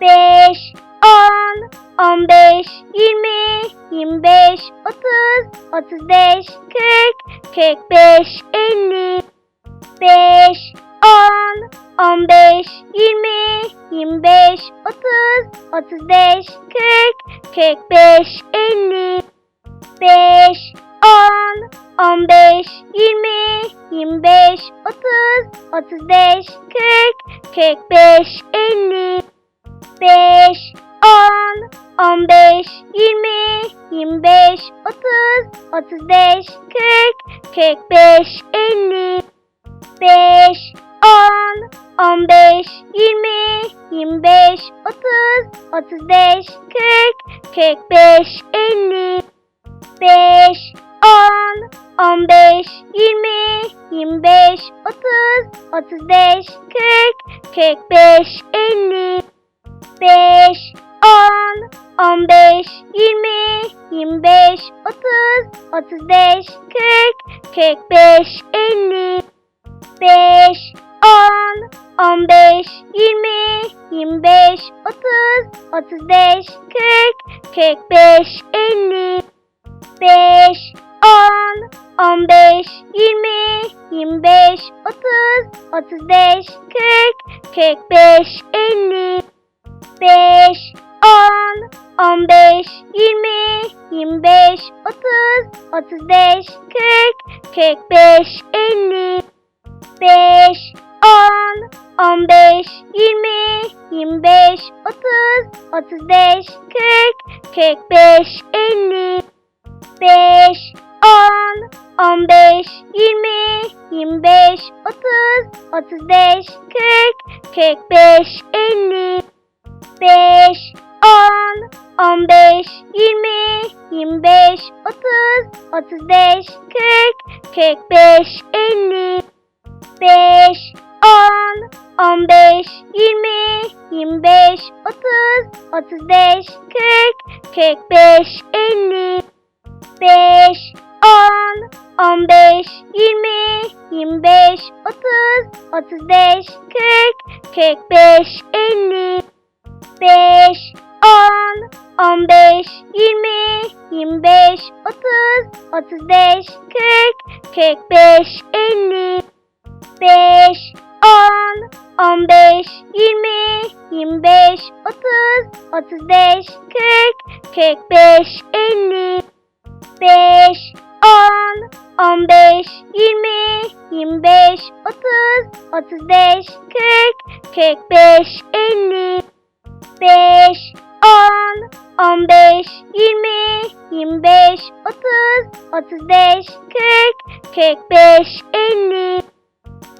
beş, on, on beş, yirmi, yirmi beş, otuz, otuz beş, kırk, kırk beş, elli, beş, on, on beş, yirmi, yirmi beş, otuz, otuz beş, kırk, kırk beş, elli, beş, on, on beş, yirmi, yirmi beş, otuz, otuz beş, kırk, kırk beş, elli, beş, on, on beş, yirmi, yirmi beş, otuz, otuz beş, kırk, kırk beş, elli, beş, on, on beş, yirmi, yirmi beş, otuz, otuz beş, kırk, kırk beş, elli, beş, on, on beş, yirmi, yirmi beş, otuz, otuz beş, kırk, kırk beş, elli, beş, on, on beş, yirmi, yirmi beş, otuz, otuz beş, kırk, kırk beş, elli, beş, on, on beş, yirmi, yirmi beş, otuz, otuz beş, kırk, kırk beş, elli, beş, on, on beş, yirmi, yirmi beş, otuz, otuz beş, kırk, kırk beş, elli, beş, on, on beş, yirmi, yirmi beş, otuz, otuz beş, kırk, kırk beş, elli, beş, on, on beş, yirmi, yirmi beş, otuz, otuz beş, kırk, kırk beş, elli, beş, on, on beş, yirmi, yirmi beş, otuz, otuz beş, kırk, kırk beş, elli, beş, on, on beş, yirmi, yirmi beş, otuz, otuz beş, kırk, kırk beş, elli,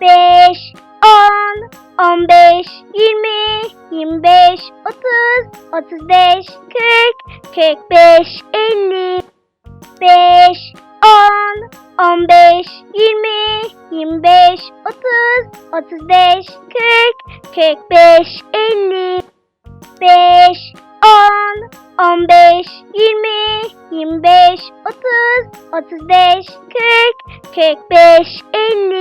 beş, on, on beş, yirmi, yirmi beş, otuz, otuz beş, kırk, kırk beş, elli, beş, on, on beş, yirmi, yirmi beş, otuz, otuz beş, kırk, kırk beş, elli, 5, 10, 15, 20, 25, 30, 35, 40, 45, 50.